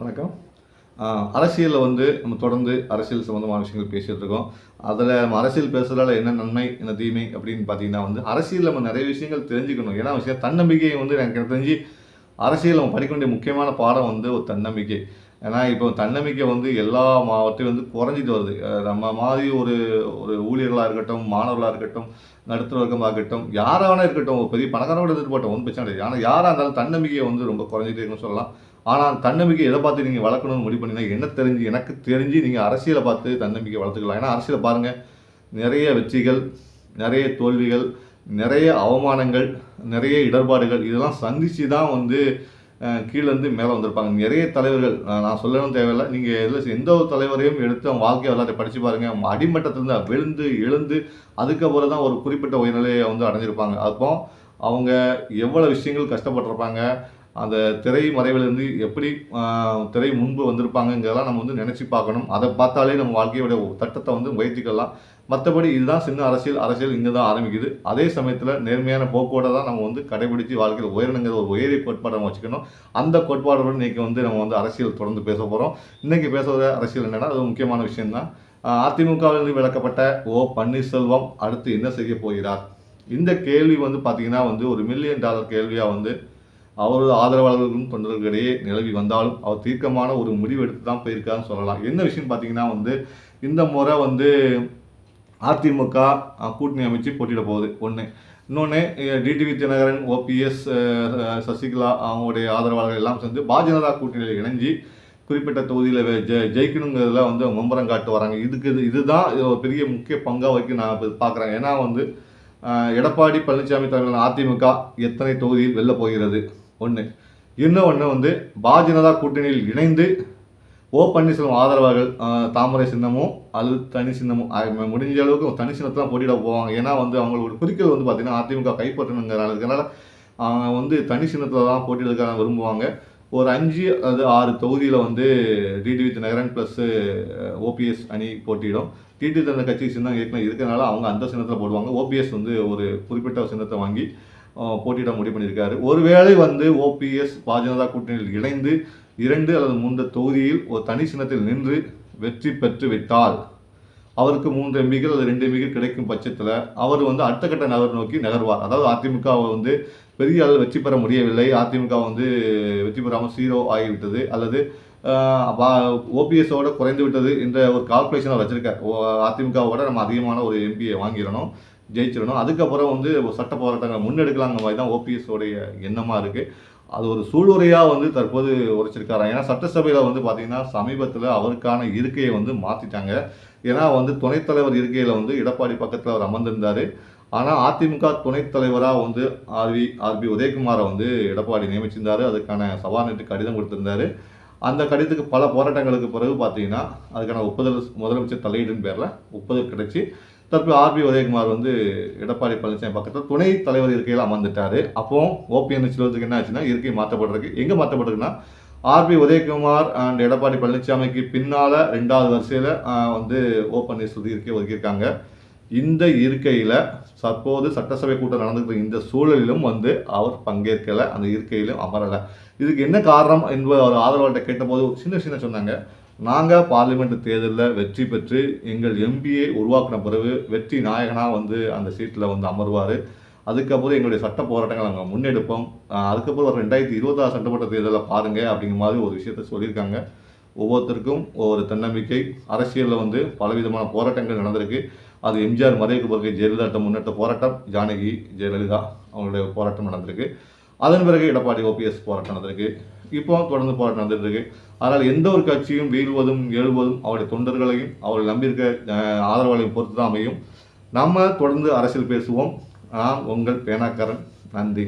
வணக்கம். அரசியலில் வந்து நம்ம தொடர்ந்து அரசியல் சம்மந்தமான விஷயங்கள் பேசிகிட்டு இருக்கோம். அதில் நம்ம அரசியல் பேசுகிறதால என்ன நன்மை என்ன தீமை அப்படின்னு பார்த்தீங்கன்னா வந்து அரசியல் நம்ம நிறைய விஷயங்கள் தெரிஞ்சுக்கணும். ஏன்னா விஷயம் தன்னம்பிக்கையை வந்து எனக்கு தெரிஞ்சு அரசியல் நம்ம படிக்க வேண்டிய முக்கியமான பாடம் வந்து ஒரு தன்னம்பிக்கை. ஏன்னா இப்போ தன்னம்பிக்கை வந்து எல்லா மாவட்டையும் வந்து குறைஞ்சிட்டு வருது. நம்ம மாதிரி ஒரு ஒரு ஊழியர்களாக இருக்கட்டும் மாணவர்களாக இருக்கட்டும் நடுத்தர வர்க்கமாக இருக்கட்டும் யாராக இருக்கட்டும் ஒரு பெரிய பணக்காரோட எதிர்பார்ட்டோம் ஒன்றும் பிரச்சனை கிடையாது. ஆனால் யாராக இருந்தாலும் தன்னம்பிக்கையை வந்து ரொம்ப குறைஞ்சிட்டு இருக்குன்னு சொல்லலாம். ஆனால் தன்னம்பிக்கை எதை பார்த்து நீங்கள் வளர்க்கணும்னு முடிவு பண்ணிங்கன்னா என்ன தெரிஞ்சு எனக்கு தெரிஞ்சு நீங்கள் அரசியலை பார்த்து தன்னம்பிக்கை வளர்த்துக்கலாம். ஏன்னா அரசியலை பாருங்கள் நிறைய வெற்றிகள் நிறைய தோல்விகள் நிறைய அவமானங்கள் நிறைய இடர்பாடுகள் இதெல்லாம் சந்தித்து தான் வந்து கீழேருந்து மேலே வந்திருப்பாங்க. நிறைய தலைவர்கள் நான் சொல்லணும் தேவையில்லை. நீங்கள் எதில் எந்த ஒரு தலைவரையும் எடுத்து அவங்க வாழ்க்கை வரலாற்றை படித்து பாருங்கள் அவங்க அடிமட்டத்திலேருந்து விழுந்து எழுந்து அதுக்கப்புறம் தான் ஒரு குறிப்பிட்ட உயர்நிலையை வந்து அடைஞ்சிருப்பாங்க. அப்போ அவங்க எவ்வளோ விஷயங்கள் கஷ்டப்பட்டிருப்பாங்க அந்த திரை மறைவிலிருந்து எப்படி திரை முன்பு வந்திருப்பாங்கங்கிறதெல்லாம் நம்ம வந்து நினச்சி பார்க்கணும். அதை பார்த்தாலே நம்ம வாழ்க்கையோட தட்டத்தை வந்து முயற்சிக்கலாம் மற்றபடி இதுதான் சின்ன அரசியல் அரசியல் இங்கே தான் ஆரம்பிக்குது. அதே சமயத்தில் நேர்மையான போக்கோட தான் நம்ம வந்து கடைபிடித்து வாழ்க்கையில் உயரணுங்கிற ஒரு உயரிய கோட்பாடை நம்ம வச்சுக்கணும். அந்த கோட்பாடோட இன்னைக்கு வந்து நம்ம வந்து அரசியல் தொடர்ந்து பேச போகிறோம் இன்றைக்கி பேசுகிற அரசியல் என்னென்னா அது முக்கியமான விஷயம்தான் அதிமுகவிலிருந்து விளக்கப்பட்ட ஓ பன்னீர்செல்வம் அடுத்து என்ன செய்ய போகிறார்? இந்த கேள்வி வந்து பார்த்திங்கன்னா வந்து ஒரு மில்லியன் டாலர் கேள்வியாக வந்து அவரது ஆதரவாளர்களுக்கும் தொண்டர்களிடையே நிலவி வந்தாலும் அவர் தீர்க்கமான ஒரு முடிவு எடுத்து தான் போயிருக்காருன்னு சொல்லலாம். என்ன விஷயம் பார்த்தீங்கன்னா வந்து இந்த முறை வந்து அதிமுக கூட்டணி அமைச்சு போட்டியிட போகுது. ஒன்று இன்னொன்று டிடிவி தினகரன் ஓபிஎஸ் சசிகலா அவங்களுடைய ஆதரவாளர்கள் எல்லாம் சேர்ந்து பாஜக கூட்டணியில் இணைஞ்சு குறிப்பிட்ட தொகுதியில் ஜெ ஜெயிக்கணுங்கிறதுல வந்து மும்பரம் காட்டு வராங்க. இதுக்கு இது இதுதான் இது ஒரு பெரிய முக்கிய பங்காக வைக்க நான் இப்போ பார்க்குறேன். ஏன்னா வந்து எடப்பாடி பழனிசாமி தலைமையிலான அதிமுக எத்தனை தொகுதியில் வெல்ல போகிறது? ஒன்று இன்னொன்று வந்து பாஜக கூட்டணியில் இணைந்து ஓ பன்னீர்செல்வம் ஆதரவாளர்கள் தாமரை சின்னமும் அல்லது தனி சின்னமும் முடிஞ்ச அளவுக்கு தனி சின்னத்தை தான் போட்டியிட போவாங்க. ஏன்னா வந்து அவங்களோட குறிக்கோள் வந்து பார்த்திங்கன்னா அதிமுக கைப்பற்றணுங்கிற இருக்கனால அவங்க வந்து தனி சின்னத்தில் தான் போட்டியிடுறதுக்காக விரும்புவாங்க. ஒரு அஞ்சு அது ஆறு தொகுதியில் வந்து டிடிவி தினகரன் ப்ளஸ்ஸு ஓபிஎஸ் அணி போட்டியிடும். டிடி தந்த கட்சி சின்னம் ஏற்கனவே இருக்கிறனால அவங்க அந்த சின்னத்தில் போடுவாங்க. ஓபிஎஸ் வந்து ஒரு குறிப்பிட்ட சின்னத்தை வாங்கி போட்டியிட முடிவு பண்ணியிருக்காரு. ஒருவேளை வந்து ஓபிஎஸ் பாஜக கூட்டணியில் இணைந்து இரண்டு அல்லது மூன்று தொகுதியில் ஒரு தனி சின்னத்தில் நின்று வெற்றி பெற்று விட்டால் அவருக்கு மூன்று எம்பிகள் அல்லது ரெண்டு எம்பிகள் கிடைக்கும் பட்சத்தில் அவர் வந்து அடுத்த கட்ட நகர் நோக்கி நகர்வார். அதாவது அதிமுகவை வந்து பெரிய அளவில் வெற்றி பெற முடியவில்லை. அதிமுக வந்து வெற்றி பெறாமல் சீரோ ஆகிவிட்டது. அல்லது ஓபிஎஸோட குறைந்து விட்டது என்ற ஒரு கால்குலேஷனை வச்சிருக்கார். ஓ, அதிமுகவோட நம்ம அதிகமான ஒரு எம்பியை வாங்கிடணும். ஜெயிச்சிடணும். அதுக்கப்புறம் வந்து சட்ட போராட்டங்களை முன்னெடுக்கலாங்கிற மாதிரி தான் ஓபிஎஸோடைய எண்ணமாக இருக்குது அது ஒரு சூளுரையாக வந்து தற்போது உரைச்சிருக்காரு. ஏன்னா சட்டசபையில் வந்து பார்த்தீங்கன்னா சமீபத்தில் அவருக்கான இருக்கையை வந்து மாற்றிட்டாங்க ஏன்னா வந்து துணைத்தலைவர் இருக்கையில் வந்து எடப்பாடி பக்கத்தில் அவர் அமர்ந்திருந்தார். ஆனால் அதிமுக துணைத் தலைவராக வந்து ஆர்வி ஆர்பி உதயகுமாரை வந்து எடப்பாடி நியமிச்சிருந்தாரு. அதுக்கான சபாநாயகருக்கு கடிதம் கொடுத்திருந்தாரு. அந்த கடிதத்துக்கு பல போராட்டங்களுக்கு பிறகு பார்த்தீங்கன்னா அதுக்கான ஒப்புதல் முதலமைச்சர் தலையீடுன்னு பேரில் ஒப்புதல் கிடைச்சி தற்போது ஆர்பி உதயகுமார் வந்து எடப்பாடி பழனிசாமி பக்கத்தில் துணை தலைவர் இருக்கையில் அமர்ந்துட்டார். அப்போ ஓபிஎன் செல்வத்துக்கு என்ன ஆச்சுன்னா இருக்கை மாற்றப்பட்டிருக்கு எங்கே மாற்றப்பட்டிருக்குன்னா R B Udhayakumar and Edappadi பழனிசாமிக்கு பின்னால் ரெண்டாவது வரிசையில் வந்து ஓ பன்னீர்செல்வம் இருக்கை ஒதுக்கியிருக்காங்க. இந்த இருக்கையில் தற்போது சட்டசபை கூட்டம் நடந்துக்கிற இந்த சூழலிலும் வந்து அவர் பங்கேற்கலை அந்த இருக்கையிலும் அமரலை. இதுக்கு என்ன காரணம் என்பது அவர் ஆதரவாளர்கிட்ட கேட்டபோது ஒரு சின்ன சின்ன சொன்னாங்க? நாங்கள் பார்லிமெண்ட் தேர்தலில் வெற்றி பெற்று எங்கள் எம்பியை உருவாக்கின பிறகு வெற்றி நாயகனாக வந்து அந்த சீட்டில் வந்து அமர்வார். அதுக்கப்புறம் எங்களுடைய சட்ட போராட்டங்கள் நாங்கள் முன்னெடுப்போம். அதுக்கப்புறம் ஒரு ரெண்டாயிரத்தி இருபத்தாறு சட்டமன்ற தேர்தலில் பாருங்கள் அப்படிங்கிற மாதிரி ஒரு விஷயத்த சொல்லியிருக்காங்க. ஒவ்வொருத்தருக்கும் ஒவ்வொரு தன்னம்பிக்கை. அரசியலில் வந்து பலவிதமான போராட்டங்கள் நடந்திருக்கு. அது எம்ஜிஆர் மறைவுக்கு பிறகு ஜெயலலிதா முன்னேற்ற போராட்டம். ஜானகி ஜெயலலிதா அவங்களுடைய போராட்டம் நடந்திருக்கு. அதன் பிறகு எடப்பாடி ஓபிஎஸ் போராட்டம் நடந்திருக்கு. இப்போ தொடர்ந்து போராட்டம் நடந்துட்டு இருக்கு அதனால் எந்த ஒரு கட்சியும் வீழ்வதும் எழுவதும் அவருடைய தொண்டர்களையும் அவர்கள் நம்பியிருக்க ஆதரவாளையும் பொறுத்து தான் அமையும். நம்ம தொடர்ந்து அரசியல் பேசுவோம். நான் உங்கள் பேனாக்காரன். நன்றி.